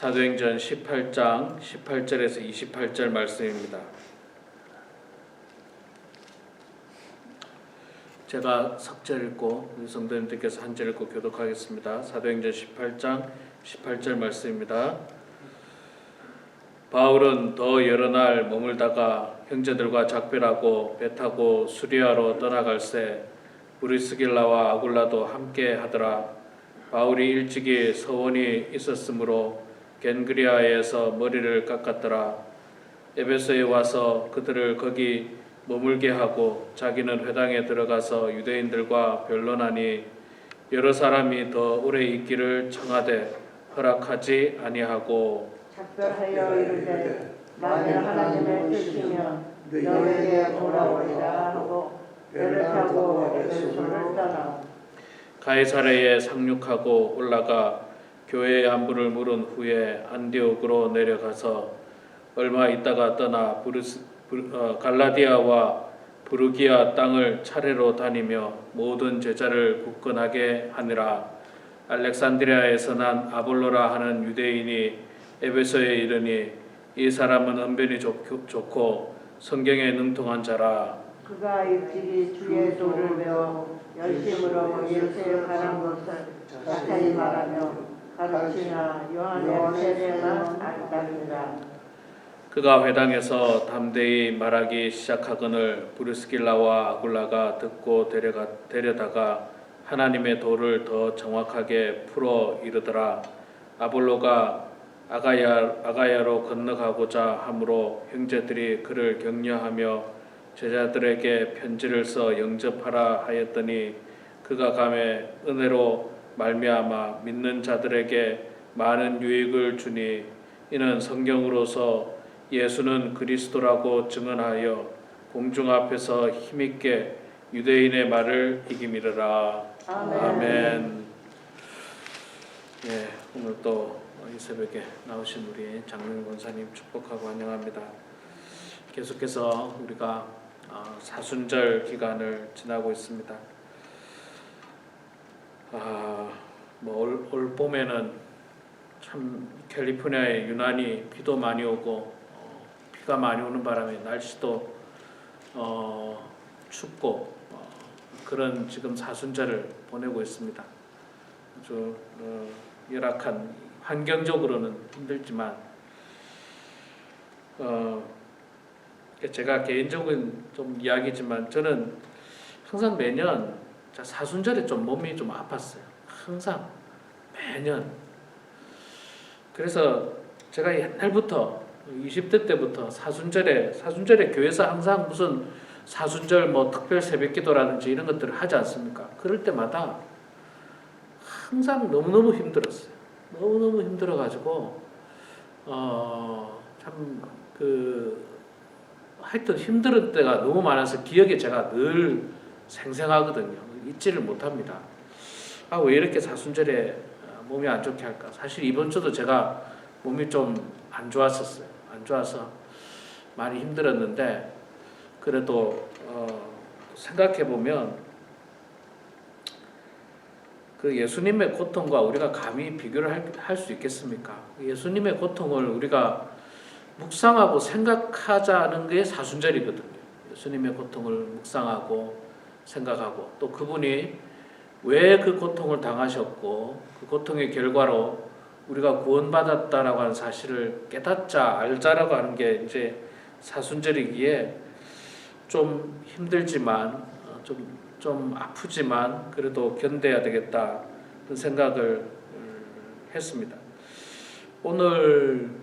사도행전 18장 18절에서 28절 말씀입니다. 제가 석절 읽고 성도님들께서 한절 읽고 교독하겠습니다. 사도행전 18장 18절 말씀입니다. 바울은 더 여러 날 머물다가 형제들과 작별하고 배 타고 수리아로 떠나갈새 브리스길라와 아굴라도 함께 하더라. 바울이 일찍이 서원이 있었으므로 겐그리아에서 머리를 깎았더라. 에베소에 와서 그들을 거기 머물게 하고 자기는 회당에 들어가서 유대인들과 변론하니 여러 사람이 더 오래 있기를 청하되 허락하지 아니하고 작별하여 이르되 만일 하나님의 뜻이면 너에게 돌아오리라 하고 배를 타고 에베소를 떠나 가이사레에 상륙하고 올라가 교회의 안부를 물은 후에 안디옥으로 내려가서 얼마 있다가 떠나 부르스, 부- 어, 갈라디아와 부르기아 땅을 차례로 다니며 모든 제자를 굳건하게 하니라. 알렉산드리아에서 난 아볼로라 하는 유대인이 에베소에 이르니 이 사람은 언변이 좋- 좋고 성경에 능통한 자라. 그가 일찍이 주의 도를 배워 열심으로 예수의 가는 것을 자세히 말하며 가르치나 요한의 세례만 알다니라 그가 회당에서 담대히 말하기 시작하거늘 브루스길라와 아굴라가 듣고 데려가, 데려다가 하나님의 도를 더 정확하게 풀어 이르더라. 아볼로가 아가야, 아가야로 건너가고자 하므로 형제들이 그를 격려하며 제자들에게 편지를 써 영접하라 하였더니 그가 감에 은혜로 말미암아 믿는 자들에게 많은 유익을 주니 이는 성경으로서 예수는 그리스도라고 증언하여 공중 앞에서 힘있게 유대인의 말을 이기미르라. 아멘. 아멘. 예, 오늘 또 이 새벽에 나오신 우리 장명 권사님 축복하고 환영합니다. 계속해서 우리가 어, 사순절 기간을 지나고 있습니다. 아, 뭐올 올 봄에는 참 캘리포니아에 유난히 비도 많이 오고 어, 비가 많이 오는 바람에 날씨도 어, 춥고 어, 그런 지금 사순절을 보내고 있습니다. 아주 어, 열악한 환경적으로는 힘들지만 어, 제가 개인적인 좀 이야기지만 저는 항상 매년 자, 사순절에 좀 몸이 좀 아팠어요. 항상 매년. 그래서 제가 옛날부터 20대 때부터 사순절에 사순절에 교회에서 항상 무슨 사순절 뭐 특별 새벽기도라든지 이런 것들을 하지 않습니까? 그럴 때마다 항상 너무너무 힘들었어요. 너무너무 힘들어 가지고 어참그 하여튼 힘든 때가 너무 많아서 기억에 제가 늘 생생하거든요. 잊지를 못합니다. 아 왜 이렇게 사순절에 어, 몸이 안 좋게 할까? 사실 이번 주도 제가 몸이 좀 안 좋았었어요. 안 좋아서 많이 힘들었는데 그래도 어, 생각해 보면 그 예수님의 고통과 우리가 감히 비교를 할 수 있겠습니까? 예수님의 고통을 우리가 묵상하고 생각하자는 게 사순절이거든요. 예수님의 고통을 묵상하고 생각하고 또 그분이 왜 그 고통을 당하셨고 그 고통의 결과로 우리가 구원받았다라고 하는 사실을 깨닫자 알자라고 하는 게 이제 사순절이기에 좀 힘들지만 어, 좀, 좀 아프지만 그래도 견뎌야 되겠다 그런 생각을 음, 했습니다. 오늘은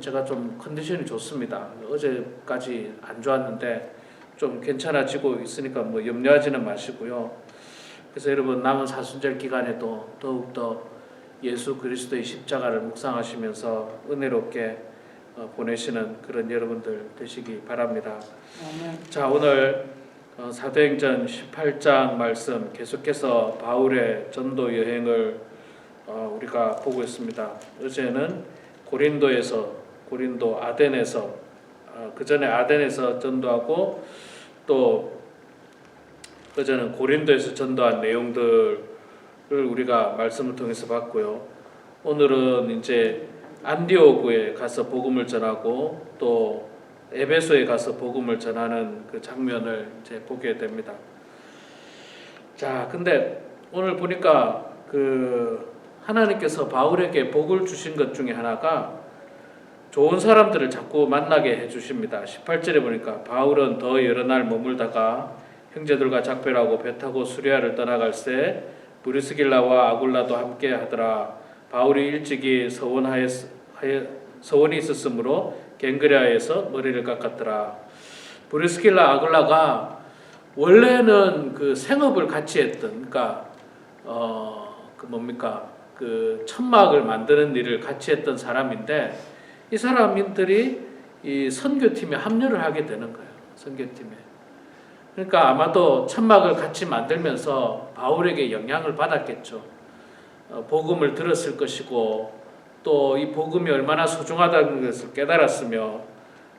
제가 좀 컨디션이 좋습니다. 어제까지 안 좋았는데 좀 괜찮아지고 있으니까 뭐 염려하지는 마시고요. 그래서 여러분 남은 사순절 기간에도 더욱더 예수 그리스도의 십자가를 묵상하시면서 은혜롭게 어, 보내시는 그런 여러분들 되시기 바랍니다. 자 오늘 어, 사도행전 18장 말씀 계속해서 바울의 전도 여행을 어, 우리가 보고 있습니다. 어제는 고린도에서 고린도 아덴에서 어, 그 전에 아덴에서 전도하고 또 그전은 고린도에서 전도한 내용들을 우리가 말씀을 통해서 봤고요. 오늘은 이제 안디오구에 가서 복음을 전하고 또 에베소에 가서 복음을 전하는 그 장면을 이제 보게 됩니다. 자, 근데 오늘 보니까 그 하나님께서 바울에게 복을 주신 것 중에 하나가 좋은 사람들을 자꾸 만나게 해 주십니다. 18절에 보니까 바울은 더 여러 날 머물다가 형제들과 작별하고 배 타고 수리아를 떠나갈새 브리스길라와 아굴라도 함께 하더라. 바울이 일찍이 서원하였 서원이 있었으므로 갱그레아에서 머리를 깎았더라. 브리스길라 아굴라가 원래는 그 생업을 같이 했던 그러니까 어 그 뭡니까 그 천막을 만드는 일을 같이 했던 사람인데 이 사람들이 이 선교팀에 합류를 하게 되는 거예요. 선교팀에. 그러니까 아마도 천막을 같이 만들면서 바울에게 영향을 받았겠죠. 어, 복음을 들었을 것이고 또 이 복음이 얼마나 소중하다는 것을 깨달았으며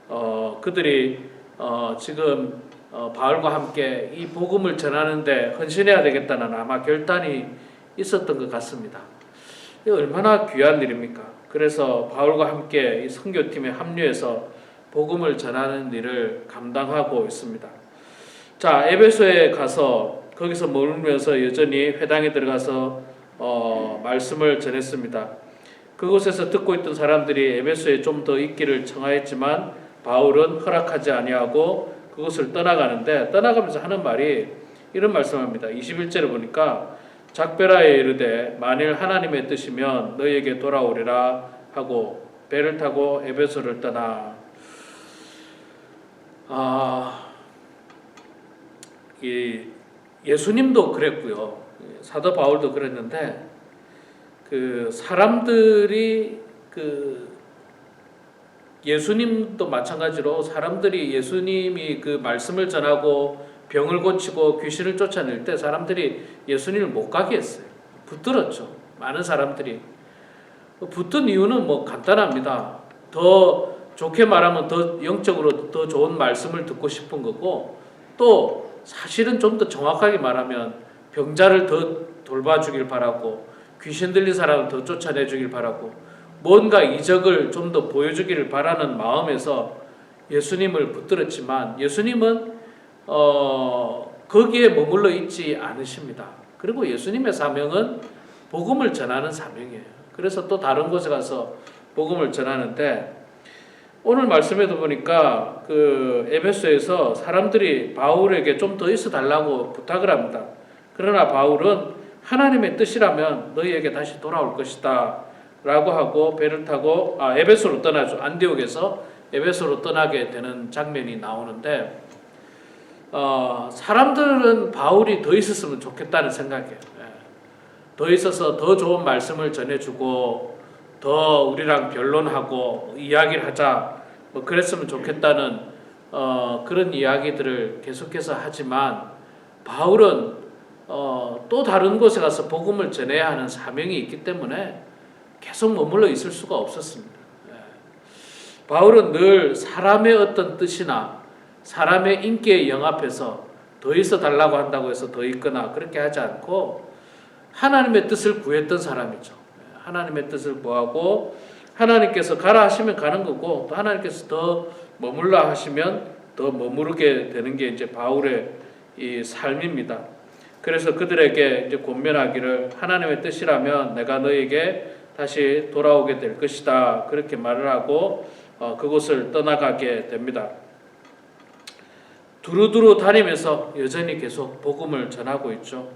어, 그들이 어, 지금 어, 바울과 함께 이 복음을 전하는데 헌신해야 되겠다는 아마 결단이 있었던 것 같습니다. 이 얼마나 귀한 일입니까? 그래서 바울과 함께 이 선교팀에 합류해서 복음을 전하는 일을 감당하고 있습니다. 자, 에베소에 가서 거기서 머물면서 여전히 회당에 들어가서 어, 말씀을 전했습니다. 그곳에서 듣고 있던 사람들이 에베소에 좀 더 있기를 청하였지만 바울은 허락하지 아니하고 그곳을 떠나가는데 떠나가면서 하는 말이 이런 말씀합니다. 21절에 보니까 작베라에 이르되 만일 하나님의 뜻이면 너희에게 돌아오리라 하고 배를 타고 에베소를 떠나 아, 이 예수님도 그랬고요. 사도 바울도 그랬는데 그 사람들이 그 예수님도 마찬가지로 사람들이 예수님이 그 말씀을 전하고 병을 고치고 귀신을 쫓아낼 때 사람들이 예수님을 못 가게 했어요. 붙들었죠. 많은 사람들이. 붙은 이유는 뭐 간단합니다. 더 좋게 말하면 더 영적으로 더 좋은 말씀을 듣고 싶은 거고 또 사실은 좀 더 정확하게 말하면 병자를 더 돌봐주길 바라고 귀신 들린 사람을 더 쫓아내주길 바라고 뭔가 이적을 좀 더 보여주기를 바라는 마음에서 예수님을 붙들었지만 예수님은 어, 거기에 머물러 있지 않으십니다. 그리고 예수님의 사명은 복음을 전하는 사명이에요. 그래서 또 다른 곳에 가서 복음을 전하는데 오늘 말씀에도 보니까 그 에베소에서 사람들이 바울에게 좀 더 있어 달라고 부탁을 합니다. 그러나 바울은 하나님의 뜻이라면 너희에게 다시 돌아올 것이다. 라고 하고 배를 타고 아, 에베소로 떠나죠. 안디옥에서 에베소로 떠나게 되는 장면이 나오는데 어, 사람들은 바울이 더 있었으면 좋겠다는 생각이에요. 예. 더 있어서 더 좋은 말씀을 전해주고 더 우리랑 변론하고 이야기를 하자 뭐 그랬으면 좋겠다는 어, 그런 이야기들을 계속해서 하지만 바울은 어, 또 다른 곳에 가서 복음을 전해야 하는 사명이 있기 때문에 계속 머물러 있을 수가 없었습니다. 예. 바울은 늘 사람의 어떤 뜻이나 사람의 인기에 영합해서 더 있어 달라고 한다고 해서 더 있거나 그렇게 하지 않고 하나님의 뜻을 구했던 사람이죠. 예. 하나님의 뜻을 구하고 하나님께서 가라 하시면 가는 거고 또 하나님께서 더 머물라 하시면 더 머무르게 되는 게 이제 바울의 이 삶입니다. 그래서 그들에게 이제 권면하기를 하나님의 뜻이라면 내가 너에게 다시 돌아오게 될 것이다. 그렇게 말을 하고 어, 그곳을 떠나가게 됩니다. 두루두루 다니면서 여전히 계속 복음을 전하고 있죠.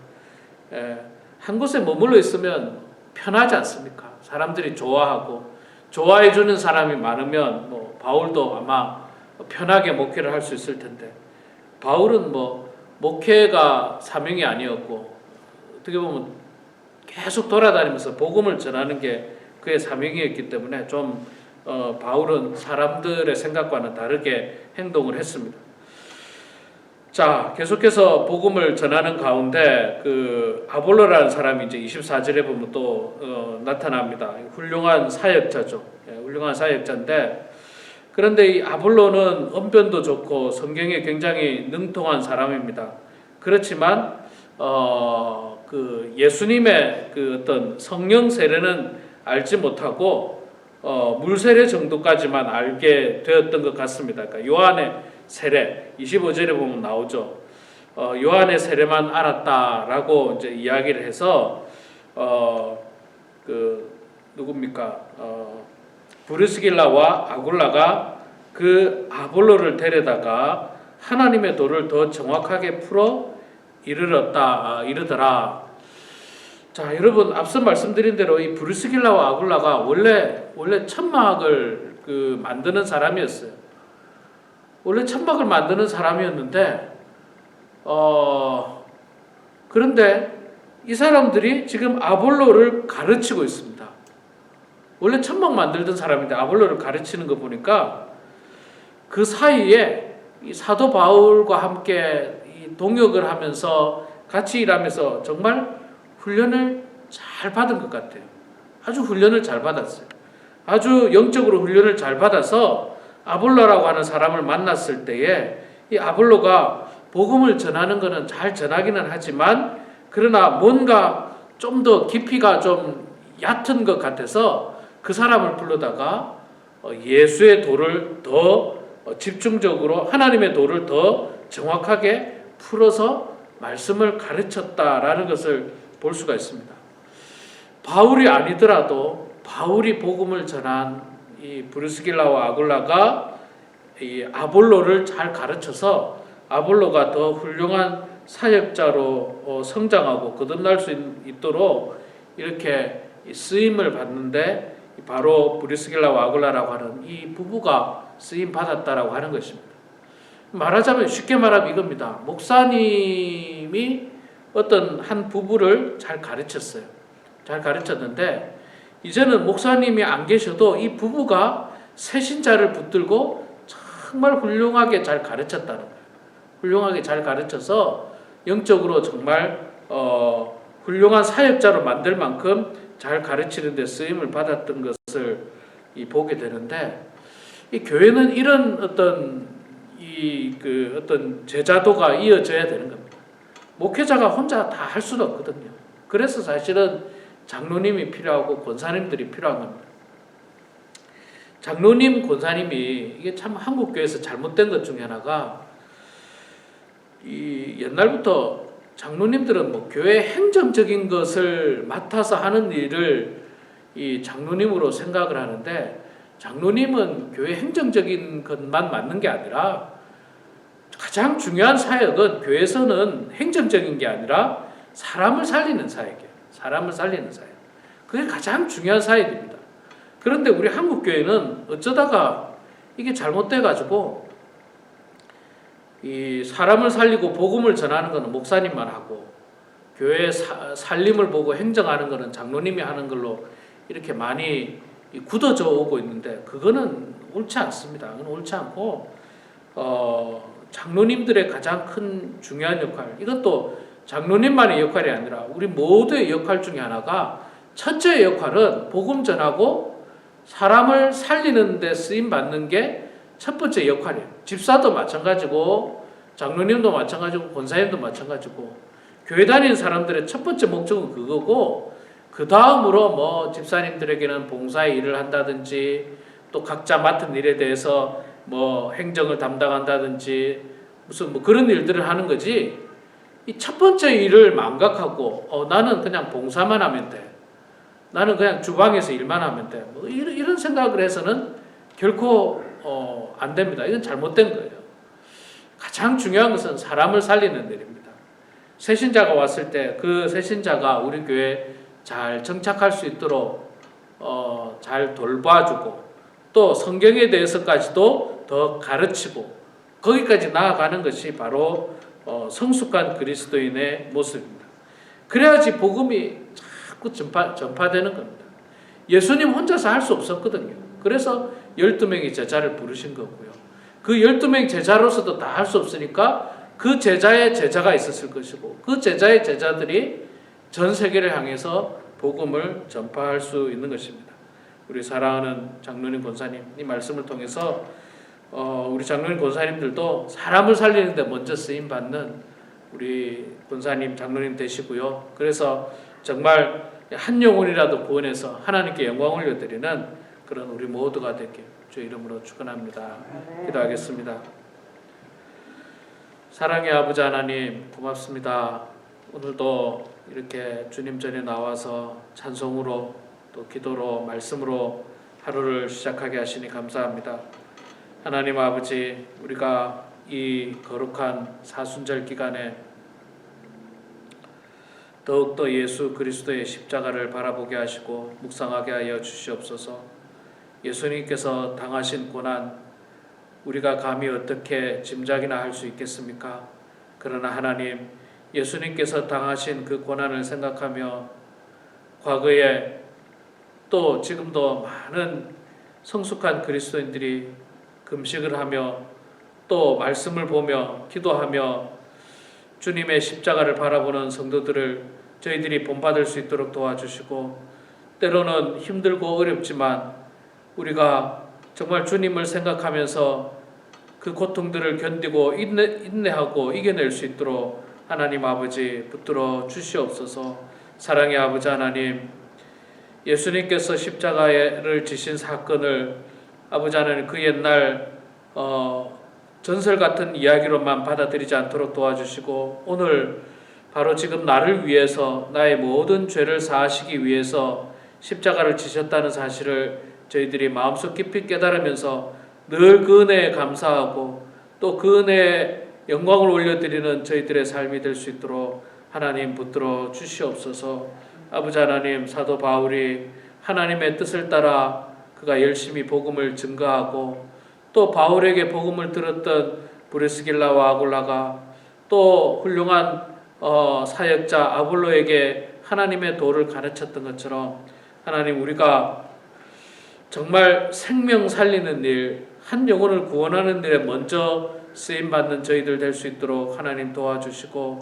에, 한 곳에 머물러 있으면 편하지 않습니까? 사람들이 좋아하고 좋아해 주는 사람이 많으면 뭐 바울도 아마 편하게 목회를 할 수 있을 텐데 바울은 뭐 목회가 사명이 아니었고 어떻게 보면 계속 돌아다니면서 복음을 전하는 게 그의 사명이었기 때문에 좀 어, 바울은 사람들의 생각과는 다르게 행동을 했습니다. 자, 계속해서 복음을 전하는 가운데 그 아볼로라는 사람이 이제 24절에 보면 또 어, 나타납니다. 훌륭한 사역자죠. 예, 훌륭한 사역자인데 그런데 이 아볼로는 언변도 좋고 성경에 굉장히 능통한 사람입니다. 그렇지만 어, 그 예수님의 그 어떤 성령 세례는 알지 못하고 어, 물 세례 정도까지만 알게 되었던 것 같습니다. 그러니까 요한의 세례 25절에 보면 나오죠. 어, 요한의 세례만 알았다라고 이제 이야기를 해서 어, 그 누굽니까? 어, 브르스길라와 아굴라가 그 아볼로를 데려다가 하나님의 도를 더 정확하게 풀어 이르렀다 아, 이르더라. 자, 여러분 앞서 말씀드린 대로 이 브루스길라와 아굴라가 원래 원래 천막을 그 만드는 사람이었어요. 원래 천막을 만드는 사람이었는데 어 그런데 이 사람들이 지금 아볼로를 가르치고 있습니다. 원래 천막 만들던 사람인데 아볼로를 가르치는 거 보니까 그 사이에 이 사도 바울과 함께 이 동역을 하면서 같이 일하면서 정말 훈련을 잘 받은 것 같아요. 아주 훈련을 잘 받았어요. 아주 영적으로 훈련을 잘 받아서 아볼로라고 하는 사람을 만났을 때에 이 아볼로가 복음을 전하는 것은 잘 전하기는 하지만 그러나 뭔가 좀 더 깊이가 좀 얕은 것 같아서 그 사람을 불러다가 어, 예수의 도를 더 어, 집중적으로 하나님의 도를 더 정확하게 풀어서 말씀을 가르쳤다라는 것을 볼 수가 있습니다. 바울이 아니더라도 바울이 복음을 전한 이 브루스길라와 아굴라가 이 아볼로를 잘 가르쳐서 아볼로가 더 훌륭한 사역자로 어, 성장하고 거듭날 수 있- 있도록 이렇게 이 쓰임을 받는데 바로 브루스길라와 아굴라라고 하는 이 부부가 쓰임 받았다라고 하는 것입니다. 말하자면 쉽게 말하면 이겁니다. 목사님이 어떤 한 부부를 잘 가르쳤어요. 잘 가르쳤는데 이제는 목사님이 안 계셔도 이 부부가 새신자를 붙들고 정말 훌륭하게 잘 가르쳤다는 거예요. 훌륭하게 잘 가르쳐서 영적으로 정말 어, 훌륭한 사역자로 만들 만큼 잘 가르치는 데 쓰임을 받았던 것을 이 보게 되는데 이 교회는 이런 어떤 이 그 어떤 제자도가 이어져야 되는 겁니다. 목회자가 혼자 다 할 수는 없거든요. 그래서 사실은 장로님이 필요하고 권사님들이 필요한 겁니다. 장로님, 권사님이 이게 참 한국 교회에서 잘못된 것 중에 하나가 이 옛날부터 장로님들은 뭐 교회 행정적인 것을 맡아서 하는 일을 이 장로님으로 생각을 하는데 장로님은 교회 행정적인 것만 맡는 게 아니라 가장 중요한 사역은 교회에서는 행정적인 게 아니라 사람을 살리는 사역이에요. 사람을 살리는 사역. 그게 가장 중요한 사역입니다. 그런데 우리 한국 교회는 어쩌다가 이게 잘못돼 가지고 이 사람을 살리고 복음을 전하는 것은 목사님만 하고 교회 사, 살림을 보고 행정하는 것은 장로님이 하는 걸로 이렇게 많이 이 굳어져 오고 있는데 그거는 옳지 않습니다. 그건 옳지 않고 어, 장로님들의 가장 큰 중요한 역할 이것도 장로님만의 역할이 아니라 우리 모두의 역할 중에 하나가 첫째 역할은 복음 전하고 사람을 살리는 데 쓰임 받는 게 첫 번째 역할이에요. 집사도 마찬가지고 장로님도 마찬가지고 권사님도 마찬가지고 교회 다니는 사람들의 첫 번째 목적은 그거고 그 다음으로 뭐 집사님들에게는 봉사의 일을 한다든지 또 각자 맡은 일에 대해서 뭐 행정을 담당한다든지 무슨 뭐 그런 일들을 하는 거지 이 첫 번째 일을 망각하고 어 나는 그냥 봉사만 하면 돼. 나는 그냥 주방에서 일만 하면 돼 뭐 이런, 이런 생각을 해서는 결코 어, 안 됩니다. 이건 잘못된 거예요. 가장 중요한 것은 사람을 살리는 일입니다. 새신자가 왔을 때그 새신자가 우리 교회 잘 정착할 수 있도록 어, 잘 돌봐주고 또 성경에 대해서까지도 더 가르치고 거기까지 나아가는 것이 바로 어, 성숙한 그리스도인의 모습입니다. 그래야지 복음이 자꾸 전파, 전파되는 겁니다. 예수님 혼자서 할 수 없었거든요. 그래서 12명의 제자를 부르신 거고요. 그 12명 제자로서도 다 할 수 없으니까 그 제자의 제자가 있었을 것이고 그 제자의 제자들이 전 세계를 향해서 복음을 전파할 수 있는 것입니다. 우리 사랑하는 장로님 권사님 이 말씀을 통해서 어, 우리 장로님 권사님들도 사람을 살리는데 먼저 쓰임 받는 우리 권사님 장로님 되시고요. 그래서 정말 한 영혼이라도 구원해서 하나님께 영광 올려드리는 그런 우리 모두가 되길 주 이름으로 축원합니다. 기도하겠습니다. 사랑의 아버지 하나님 고맙습니다. 오늘도 이렇게 주님 전에 나와서 찬송으로 또 기도로 말씀으로 하루를 시작하게 하시니 감사합니다. 하나님 아버지 우리가 이 거룩한 사순절 기간에 더욱더 예수 그리스도의 십자가를 바라보게 하시고 묵상하게 하여 주시옵소서. 예수님께서 당하신 고난 우리가 감히 어떻게 짐작이나 할 수 있겠습니까? 그러나 하나님 예수님께서 당하신 그 고난을 생각하며 과거에 또 지금도 많은 성숙한 그리스도인들이 금식을 하며 또 말씀을 보며 기도하며 주님의 십자가를 바라보는 성도들을 저희들이 본받을 수 있도록 도와주시고 때로는 힘들고 어렵지만 우리가 정말 주님을 생각하면서 그 고통들을 견디고 인내, 인내하고 이겨낼 수 있도록 하나님 아버지 붙들어 주시옵소서. 사랑의 아버지 하나님 예수님께서 십자가를 지신 사건을 아버지 하나님 그 옛날 어, 전설 같은 이야기로만 받아들이지 않도록 도와주시고 오늘 바로 지금 나를 위해서 나의 모든 죄를 사하시기 위해서 십자가를 지셨다는 사실을 저희들이 마음속 깊이 깨달으면서 늘 그 은혜에 감사하고 또 그 은혜에 영광을 올려드리는 저희들의 삶이 될 수 있도록 하나님 붙들어 주시옵소서. 아버지 하나님 사도 바울이 하나님의 뜻을 따라 그가 열심히 복음을 증거하고 또 바울에게 복음을 들었던 브레스길라와 아굴라가 또 훌륭한 어, 사역자 아볼로에게 하나님의 도를 가르쳤던 것처럼 하나님 우리가 정말 생명 살리는 일, 한 영혼을 구원하는 일에 먼저 쓰임 받는 저희들 될 수 있도록 하나님 도와주시고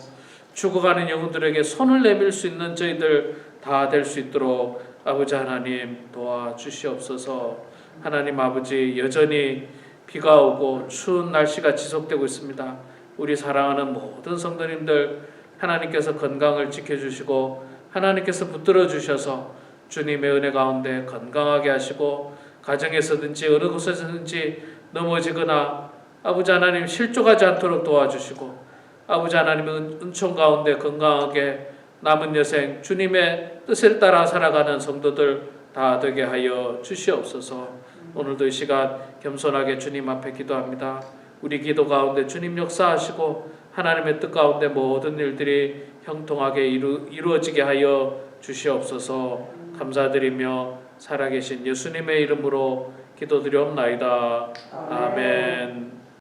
죽어가는 영혼들에게 손을 내밀 수 있는 저희들 다 될 수 있도록 아버지 하나님 도와주시옵소서. 하나님 아버지 여전히 비가 오고 추운 날씨가 지속되고 있습니다. 우리 사랑하는 모든 성도님들 하나님께서 건강을 지켜주시고 하나님께서 붙들어 주셔서 주님의 은혜 가운데 건강하게 하시고 가정에서든지 어느 곳에서든지 넘어지거나 아버지 하나님 실족하지 않도록 도와주시고 아버지 하나님은 은총 가운데 건강하게 남은 여생 주님의 뜻을 따라 살아가는 성도들 다 되게 하여 주시옵소서. 오늘도 이 시간 겸손하게 주님 앞에 기도합니다. 우리 기도 가운데 주님 역사하시고 하나님의 뜻 가운데 모든 일들이 형통하게 이루, 이루어지게 하여 주시옵소서. 감사드리며 살아계신 예수님의 이름으로 기도드리옵나이다. 아멘.